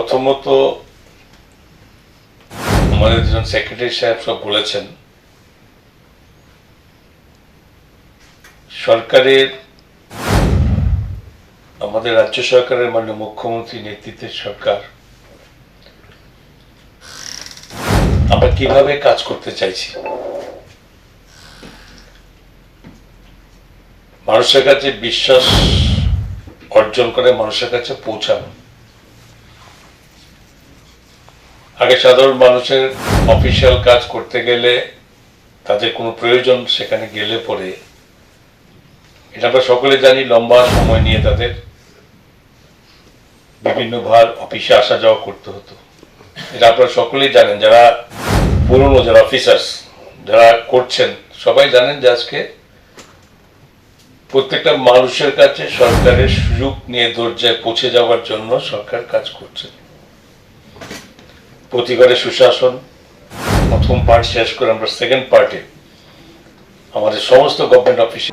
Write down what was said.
প্রথমত, আমাদের দুজন সেক্রেটারি সাহেব সব বলেছেন, সরকারের, আমাদের রাজ্য সরকারের মাননীয় মুখ্যমন্ত্রী নেতৃত্বের সরকার, আমরা কীভাবে কাজ করতে চাইছি? মানুষের কাছে বিশ্বাস অর্জন করে মানুষের কাছে পৌঁছানো। আগে সাধারণ মানুষের অফিসিয়াল কাজ করতে গেলে তাদের কোনো প্রয়োজন সেখানে গেলে পরে। এটা আমরা সকলে জানি, লম্বা সময় নিয়ে তাদের বিভিন্ন ভার অফিসে আসা যাওয়া করতে হতো। এটা আপনারা সকলেই জানেন, যারা পুরনো, যারা অফিসার্স যারা করছেন, সবাই জানেন যে আজকে প্রত্যেকটা মানুষের কাছে সরকারের সুযোগ নিয়ে দরজায় পৌঁছে যাওয়ার জন্য সরকার কাজ করছে। প্রতিবারে সুশাসন প্রথম পার্ট শেষ করে আমরা সেকেন্ড পার্টে আমাদের সমস্ত গভর্নমেন্ট অফিসে